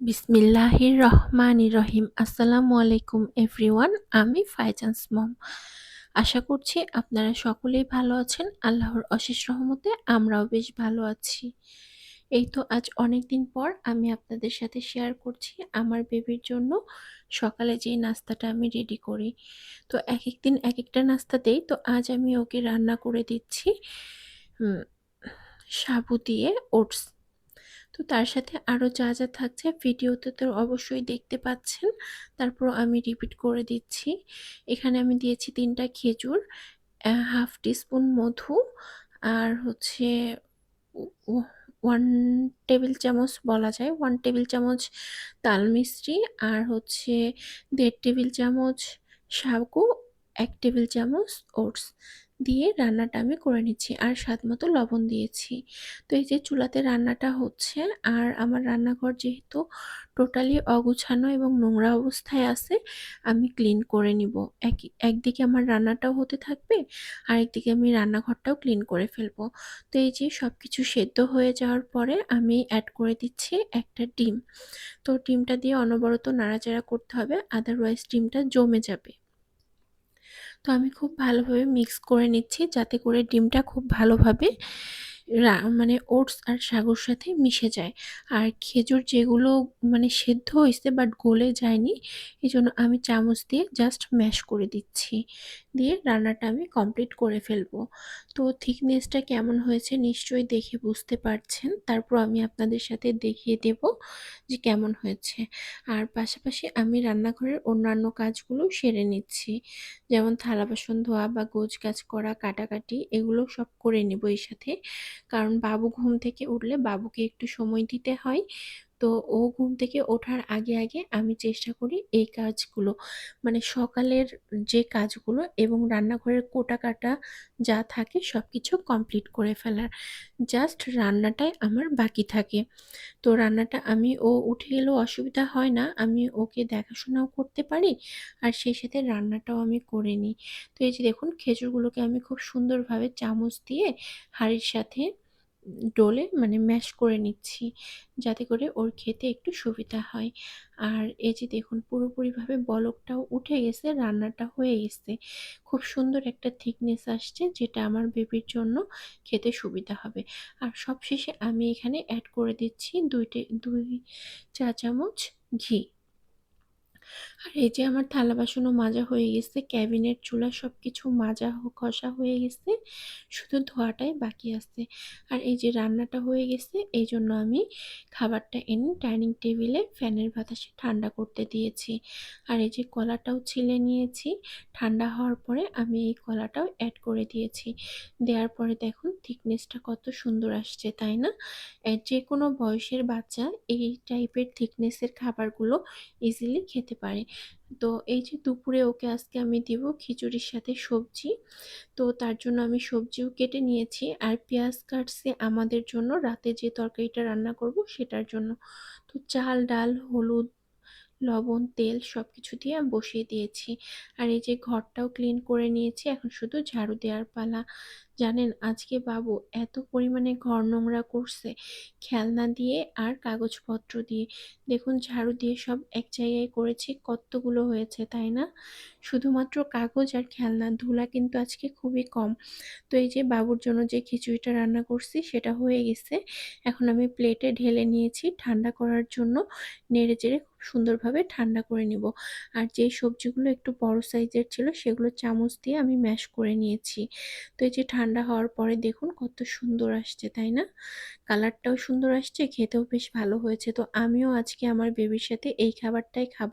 বিসমিল্লাহির রহমানির রহিম আসসালামু আলাইকুম এভরিওয়ান, আমি ফাইজান্স মম। আশা করছি আপনারা সকলেই ভালো আছেন। আল্লাহর অশেষ রহমতে আমরাও বেশ ভালো আছি। এই তো আজ অনেক দিন পর আমি আপনাদের সাথে শেয়ার করছি আমার বেবির জন্য সকালে যেই নাস্তাটা আমি রেডি করি। তো এক এক দিন এক একটা নাস্তা দেই, তো আজ আমি ওকে রান্না করে দিচ্ছি সাবু দিয়ে ওটস। তো তার সাথে আরও যা যা থাকছে ভিডিওতে তো অবশ্যই দেখতে পাচ্ছেন। তারপর আমি রিপিট করে দিচ্ছি। এখানে আমি দিয়েছি তিনটা খেজুর হাফ টিস্পুন মধু আর হচ্ছে ওয়ান টেবিল চামচ বলা যায় ওয়ান টেবিল চামচ তাল মিস্ত্রি আর হচ্ছে দেড় টেবিল চামচ সাগু এক টেবিল চামচ ওটস দিয়ে রান্নাটা আমি করে নিচ্ছি আর স্বাদ মতো লবণ দিয়েছি। তো এই যে চুলাতে রান্নাটা হচ্ছে আর আমার রান্নাঘর যেহেতু টোটালি অগুছানো এবং নোংরা অবস্থায় আছে, আমি ক্লিন করে নিব। এক, একদিকে আমার রান্নাটাও হতে থাকবে আর একদিকে আমি রান্নাঘরটাও ক্লিন করে ফেলব। তো এই যে সব কিছু সেদ্ধ হয়ে যাওয়ার পরে আমি অ্যাড করে দিচ্ছি একটা ডিম। তো ডিমটা দিয়ে অনবরত নাড়াচাড়া করতে হবে, আদারওয়াইজ ডিমটা জমে যাবে। তো আমি খুব ভালোভাবে মিক্স করে নিচ্ছি যাতে করে ডিমটা খুব ভালোভাবে মানে ওটস আর সাগর সাথে মিশে যায়। আর খেজুর যেগুলো মানে সেদ্ধ হয়েছে বাট গলে যায়নি এই জন্য আমি চামচ দিয়ে জাস্ট ম্যাশ করে দিচ্ছি। দিয়ে রান্নাটা আমি কমপ্লিট করে ফেলব। তো থিকনেসটা কেমন হয়েছে নিশ্চয়ই দেখে বুঝতে পারছেন। তারপর আমি আপনাদের সাথে দেখিয়ে দেব যে কেমন হয়েছে। আর পাশাপাশি আমি রান্নাঘরের অন্যান্য কাজগুলো সেরে নিচ্ছি। যেমন থালা বাসন ধোয়া বা গোছ গাছ করা, কাটাকাটি, এগুলো সব করে নেব এই সাথে। কারণ বাবু ঘুম থেকে উঠলে বাবুকে একটু সময় দিতে হয়। তো ও ঘুম থেকে ওঠার আগে আগে আমি চেষ্টা করি এই কাজগুলো। মানে সকালের যে কাজগুলো এবং রান্নাঘরের কোটা কাটা যা থাকে সব কিছু কমপ্লিট করে ফেলার। জাস্ট রান্নাটাই আমার বাকি থাকে। তো রান্নাটা আমি, ও উঠে গেলেও অসুবিধা হয় না, আমি ওকে দেখাশোনাও করতে পারি আর সেই সাথে রান্নাটাও আমি করে নিই। তো এই যে দেখুন, খেজুরগুলোকে আমি খুব সুন্দরভাবে চামচ দিয়ে হাঁড়ির সাথে ডোলে মানে ম্যাশ করে নিচ্ছি যাতে করে ওর খেতে একটু সুবিধা হয়। আর এই যে দেখুন, পুরোপুরিভাবে বলকটাও উঠে গেছে, রান্নাটা হয়ে গেছে। খুব সুন্দর একটা থিকনেস আসছে, যেটা আমার বেবির জন্য খেতে সুবিধা হবে। আর সবশেষে আমি এখানে অ্যাড করে দিচ্ছি দুইটে, দুই চা চামচ ঘি। আর এই যে আমার থালা বাসনও মাজা হয়ে গেছে ক্যাবিনেট চুলা সব কিছু মাজা কষা হয়ে গেছে, শুধু ধোয়াটাই বাকি আছে। আর এই যে রান্নাটা হয়ে গেছে, এই জন্য আমি খাবারটা এনে ডাইনিং টেবিলে ফ্যানের বাতাসে ঠান্ডা করতে দিয়েছি। আর এই যে কলাটাও ছিলে নিয়েছি, ঠান্ডা হওয়ার পরে আমি এই কলাটাও অ্যাড করে দিয়েছি। দেওয়ার পরে দেখুন থিকনেসটা কত সুন্দর আসছে, তাই না? যে কোনো বয়সের বাচ্চা এই টাইপের থিকনেসের খাবারগুলো ইজিলি খেতে পারে। তো এই যে দুপুরে ওকে আজকে আমি দিব খিচুড়ির সাথে সবজি। তো তার জন্য আমি সবজিও কেটে নিয়েছি। আর পেঁয়াজ কাটছে আমাদের জন্য। রাতে যে তরকারিটা রান্না করব সেটার জন্য। তো চাল, ডাল, হলুদ লবণ, তেল সব কিছু দিয়ে বসিয়ে দিয়েছি। আর এই যে ঘরটাও ক্লিন করে নিয়েছি, এখন শুধু ঝাড়ু দেওয়ার পালা। জানেন, আজকে বাবু এত পরিমাণে ঘর নোংরা করছে, খেলনা দিয়ে আর কাগজপত্র দিয়ে। দেখুন, ঝাড়ু দিয়ে সব এক জায়গায় করেছি, কতগুলো হয়েছে, তাই না? শুধুমাত্র কাগজ আর খেলনা, ধুলা কিন্তু আজকে খুবই কম। তো এই যে বাবুর জন্য যে খিচুড়িটা রান্না করছি, সেটা হয়ে গেছে। এখন আমি প্লেটে ঢেলে নিয়েছি, ঠান্ডা করার জন্য নেড়ে চেড়ে সুন্দরভাবে ঠান্ডা করে নিব। আর যে সবজিগুলো একটু বড় সাইজের ছিল সেগুলো চামচ দিয়ে আমি ম্যাশ করে নিয়েছি। তো এই যে ঠান্ডা হওয়ার পরে দেখুন কত সুন্দর আসছে, তাই না? কালারটাও সুন্দর আসছে, খেতেও বেশ ভালো হয়েছে। তো আমিও আজকে আমার বেবির সাথে এই খাবারটাই খাব।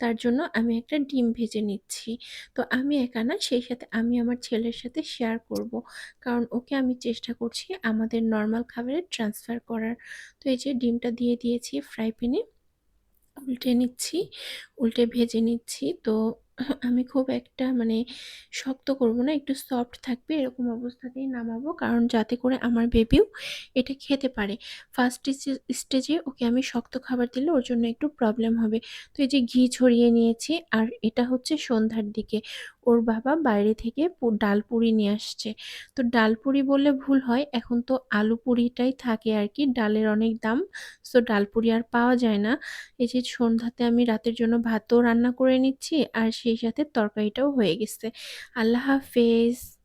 তার জন্য আমি একটা ডিম ভেজে নিচ্ছি। তো আমি একা না, সেই সাথে আমি আমার ছেলের সাথে শেয়ার করব। কারণ ওকে আমি চেষ্টা করছি আমাদের নর্মাল খাবারে ট্রান্সফার করার। তো এই যে ডিমটা দিয়ে দিয়েছি ফ্রাই প্যানে উল্টে নিচ্ছি উল্টে ভেজে নিচ্ছি। তো আমি খুব একটা মানে শক্ত করব না, একটু সফট থাকবে এরকম অবস্থাতেই নামাবো। কারণ যাতে করে আমার বেবিও এটা খেতে পারে। ফার্স্ট স্টে স্টেজে ওকে আমি শক্ত খাবার দিলে ওর জন্য একটু প্রবলেম হবে। তো এই যে ঘি ছড়িয়ে নিয়েছি আর এটা হচ্ছে সন্ধ্যার দিকে। ওর বাবা বাইরে থেকে ডাল পুরি নিয়ে আসছে। তো ডাল পুরি বললে ভুল হয়, এখন তো আলু পুরিটাই থাকে আর কি ডালের অনেক দাম। সো ডাল পুরি আর পাওয়া যায় না। এই যে সন্ধ্যাতে আমি রাতের জন্য ভাতও রান্না করে নিচ্ছি আর সেই সাথে তরকারিটাও হয়ে গেছে। আল্লাহ হাফেজ।